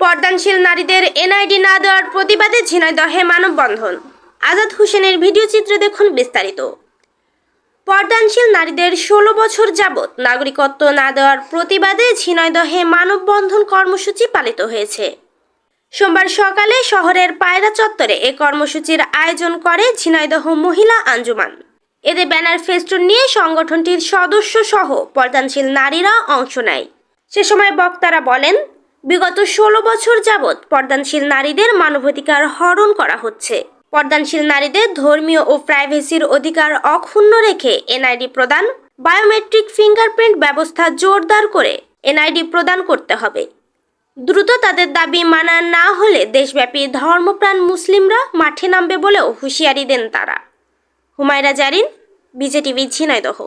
পর্দানশীল নারীদের এনআইডি না দেওয়ার প্রতিবাদে ঝিনাইদহে মানববন্ধন। আজাদ হোসেনের ভিডিও চিত্র দেখুন বিস্তারিত। পর্দানশীল নারীদের ষোলো বছর যাবৎ নাগরিকত্ব না দেওয়ার প্রতিবাদে ঝিনাইদহে মানববন্ধন কর্মসূচি পালিত হয়েছে। সোমবার সকালে শহরের পায়রা চত্বরে এ কর্মসূচির আয়োজন করে ঝিনাইদহ মহিলা আঞ্জুমান। এতে ব্যানার ফেস্টুন নিয়ে সংগঠনটির সদস্য সহ পর্দানশীল নারীরা অংশ নেয়। সে সময় বক্তারা বলেন বিগত ষোলো বছর যাবৎ পর্দানশীল নারীদের মানবাধিকার হরণ করা হচ্ছে। পর্দানশীল নারীদের ধর্মীয় ও প্রাইভেসির অধিকার অক্ষুণ্ণ রেখে এনআইডি প্রদান বায়োমেট্রিক ফিঙ্গারপ্রিন্ট ব্যবস্থা জোরদার করে এনআইডি প্রদান করতে হবে। দ্রুত তাদের দাবি মানা না হলে দেশব্যাপী ধর্মপ্রাণ মুসলিমরা মাঠে নামবে বলেও হুঁশিয়ারি দেন তারা। হুমায়রা জারিন, বিজেটিভি ঝিনাইদহ।